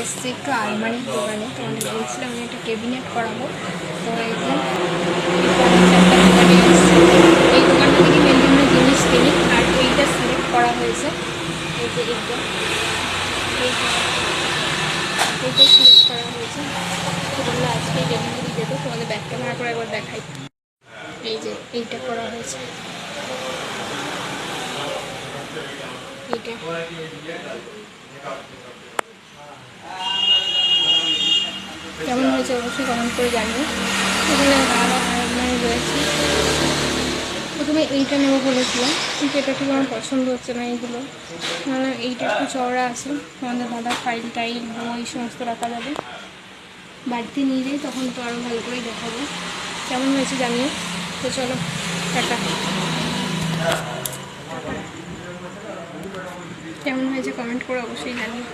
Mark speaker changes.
Speaker 1: এসছি একটু আলমারির দোকানে তোমাদের বলছিলাম আমি একটা ক্যাবিনেট করাবো। তো এই যে এই দোকানটা থেকে বিভিন্ন জিনিস কিনি, আর এইটা সিলেক্ট করা হয়েছে। এই যে এইটা এইটা সিলেক্ট করা হয়েছে। তো তোমরা আজকে ডেলিভারি দেবো, তোমাদের ব্যাক ক্যামেরা করে একবার দেখাই। এই যে, এইটা করা হয়েছে। এইটা কেমন হয়েছে, অবশ্যই কমেন্ট করে জানিও। এখানে আরও আলমারি রয়েছে। প্রথমে এইটা নেব বলেছিলাম। কিন্তু এটা ঠিক আমার পছন্দ হচ্ছে না এইগুলো। মানে এইটা একটু চওড়া আছে। আমাদের দাদা ফাইল টাইল বই, সমস্ত রাখা যাবে। বাড়িতে নিয়ে যাই, তখন তো আরও ভালো করেই দেখাবো। কেমন হয়েছে জানিও? তো চলো, টাটা। কেমন হয়েছে কমেন্ট করে অবশ্যই জানিও।